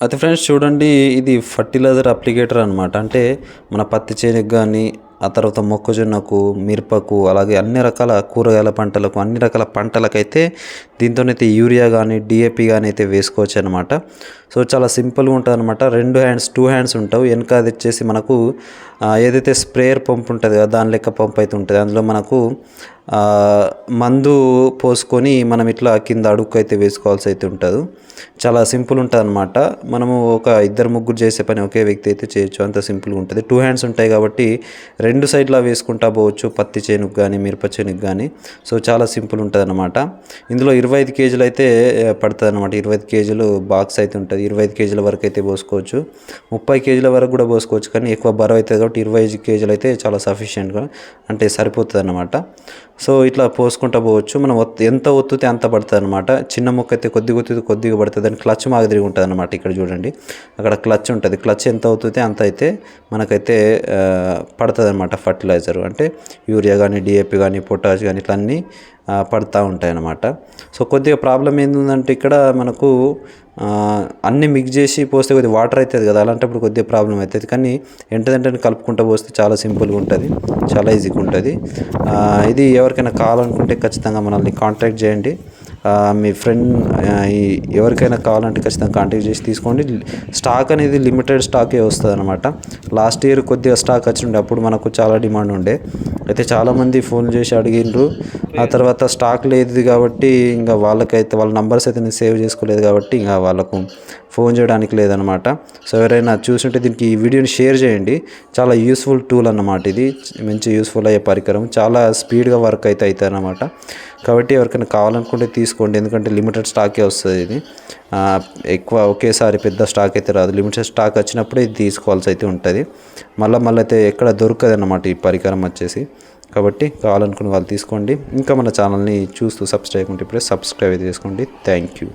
అయితే ఫ్రెండ్స్ చూడండి ఇది ఫర్టిలైజర్ అప్లికేటర్ అనమాట అంటే మన పత్తి చేనుకి కానీ ఆ తర్వాత మొక్కజొన్నకు మిరపకు అలాగే అన్ని రకాల కూరగాయల పంటలకు అన్ని రకాల పంటలకైతే దీంతోనైతే యూరియా కానీ డిఏపి కానీ అయితే వేసుకోవచ్చు అనమాట సో చాలా సింపుల్గా ఉంటుంది అనమాట రెండు హ్యాండ్స్ టూ హ్యాండ్స్ ఉంటావు. వెనక అది వచ్చేసి మనకు ఏదైతే స్ప్రేయర్ పంప్ ఉంటుంది కదా దాని లెక్క పంప్ అయితే ఉంటుంది. అందులో మనకు మందు పోసుకొని మనం ఇట్లా కింద అడుగు అయితే వేసుకోవాల్సి అయితే ఉంటుంది. చాలా సింపుల్ ఉంటుంది అనమాట మనము ఒక ఇద్దరు ముగ్గురు చేసే పని ఒకే వ్యక్తి అయితే చేయొచ్చు. అంత సింపుల్గా ఉంటుంది. టూ హ్యాండ్స్ ఉంటాయి కాబట్టి రెండు సైడ్లా వేసుకుంటా పోవచ్చు. పత్తి చేనుకు కానీ మిరప చేనుకు కానీ సో చాలా సింపుల్ ఉంటుంది అనమాట ఇందులో ఇరవై ఐదు కేజీలు అయితే పడుతుంది అనమాట ఇరవై ఐదు కేజీలు బాక్స్ అయితే ఉంటుంది. ఇరవై ఐదు కేజీల వరకు అయితే పోసుకోవచ్చు. ముప్పై కేజీల వరకు కూడా పోసుకోవచ్చు. కానీ ఎక్కువ బరువు అవుతుంది కాబట్టి ఇరవై ఐదు కేజీలు అయితే చాలా సఫిషియెంట్గా అంటే సరిపోతుంది అనమాట సో ఇట్లా పోసుకుంటా పోవచ్చు. మనం ఎంత ఒత్తితే అంత పడుతుంది అనమాట చిన్న మొక్క అయితే కొద్దిగా ఒత్తితే కొద్దిగా పడుతుంది. దాని క్లచ్ మాదిరిగా ఉంటుంది అనమాట ఇక్కడ చూడండి. అక్కడ క్లచ్ ఉంటుంది. క్లచ్ ఎంత అవుతుంది అంత అయితే మనకైతే పడుతుంది అనమాట ఫర్టిలైజర్. అంటే యూరియా కానీ డిఏపి కానీ పొటాష్ కానీ ఇట్లా అన్నీ పడతా ఉంటాయి అన్నమాట సో కొద్దిగా ప్రాబ్లం ఏంటంటే ఇక్కడ మనకు అన్నీ మిక్స్ చేసి పోస్తే కొద్దిగా వాటర్ అవుతుంది కదా అలాంటప్పుడు కొద్దిగా ప్రాబ్లం అవుతుంది కానీ వెంటనే కలుపుకుంటూ పోస్తే చాలా సింపుల్గా ఉంటుంది చాలా ఈజీగా ఉంటుంది. ఇది ఎవరికైనా కావాలనుకుంటే ఖచ్చితంగా మనల్ని కాంటాక్ట్ చేయండి. మీ ఫ్రెండ్ ఎవరికైనా కావాలంటే ఖచ్చితంగా కాంటాక్ట్ చేసి తీసుకోండి. స్టాక్ అనేది లిమిటెడ్ స్టాకే వస్తుంది అనమాట లాస్ట్ ఇయర్ కొద్దిగా స్టాక్ వచ్చిండే అప్పుడు మనకు చాలా డిమాండ్ ఉండే. అయితే చాలామంది ఫోన్ చేసి అడిగిండ్రు ఆ తర్వాత స్టాక్ లేదు కాబట్టి ఇంకా వాళ్ళకైతే వాళ్ళ నంబర్స్ అయితే నేను సేవ్ చేసుకోలేదు కాబట్టి ఇంకా వాళ్ళకు ఫోన్ చేయడానికి లేదనమాట సో ఎవరైనా చూసుంటే దీనికి ఈ వీడియోని షేర్ చేయండి. చాలా యూస్ఫుల్ టూల్ అన్నమాట ఇది. మంచి యూస్ఫుల్ అయ్యే పరికరం. చాలా స్పీడ్గా వర్క్ అయితే అవుతుంది అనమాట కాబట్టి ఎవరికైనా కావాలనుకుంటే తీసుకోండి. ఎందుకంటే లిమిటెడ్ స్టాకే వస్తుంది ఇది. ఎక్కువ ఒకేసారి పెద్ద స్టాక్ అయితే రాదు. లిమిటెడ్ స్టాక్ వచ్చినప్పుడే ఇది తీసుకోవాల్సి అయితే ఉంటుంది. మళ్ళీ మళ్ళీ అయితే ఎక్కడ దొరకదు అన్నమాట ఈ పరికరం వచ్చేసి. కాబట్టి కావాలనుకున్న వాళ్ళు తీసుకోండి. ఇంకా మన ఛానల్ని చూస్తూ సబ్స్క్రైబ్ ఉంటే ఇప్పుడే సబ్స్క్రైబ్ అయితే చేసుకోండి. Thank you